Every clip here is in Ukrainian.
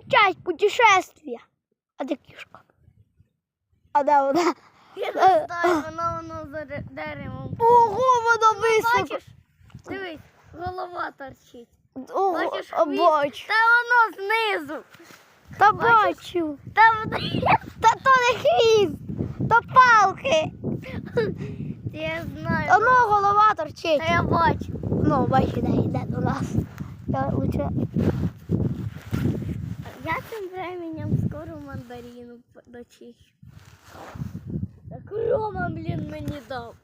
часть путешествия. А де кішка? А де вона? Я не знаю, воно воно за де- деревом. Ого, вона високо. Бачиш? Дивись, голова торчить. Ого, Бачиш а, хвіст? бачу. Та воно знизу. Та бачиш? бачу. Та вниз. Та то не хвіст, то палки. Я знаю. Воно голова торчить. Та я бачу. Ну, бачу, де йде до нас. Я лучше... Я тим временем скоро мандарину дочищу. Так Рома, блін, мені дав.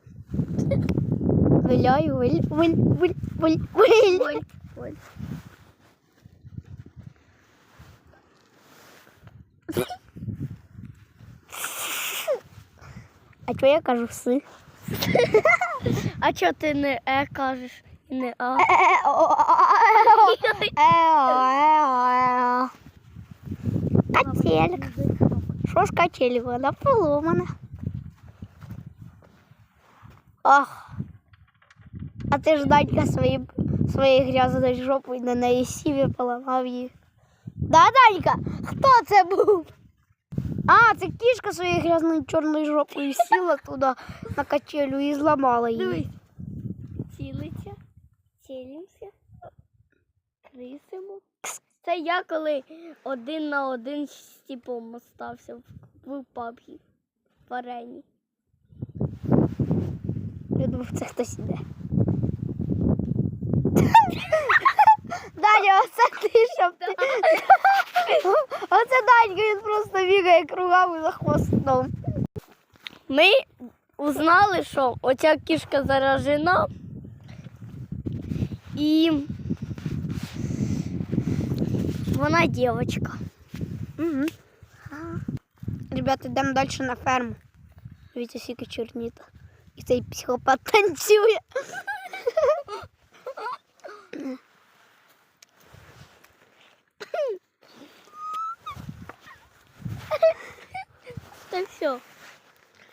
Виляю, виль, виль, виль, виль, виль. Ой, ой. А чого я кажу си? А чого ти не е кажеш і не а? Качелька. Що ж качель, вона поломана. Ах. А ти ж Данька своєю грязною жопою на неї сів і поламав її. Да, Данька? Хто це був? А, це кішка своєю грязною чорною жопою сіла туди на качелю і зламала її. Дивись. Цілиться, цілимося, крисимо. Це я коли один на один з типом остався в, в пабгі в арені. Я думав, це хтось іде. Даня, оце ти щоб ти. Оце Данька, він просто бігає кругами за хвостом. Ми узнали, що оця кішка заражена. І вона дівчинка. Угу. Ребята, йдемо далі на ферму. Дивіться, скільки чорніта. І цей психопат танцює. Та все.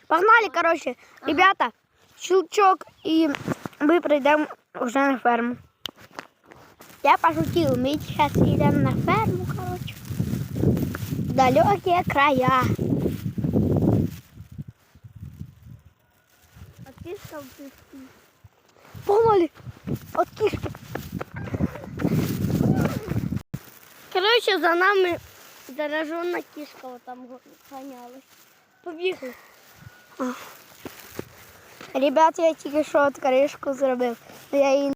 Погнали, коротше. Ребята, щелчок, і ми прийдемо вже на ферму. Я пошутил, ми зараз йдемо на ферму, коротше. В далекі края. В піску. Погнали. От кішки. Коротше, за нами заражена кішка там ганялась. Побігли. Ребята, я тільки що от кришку зробив. Я її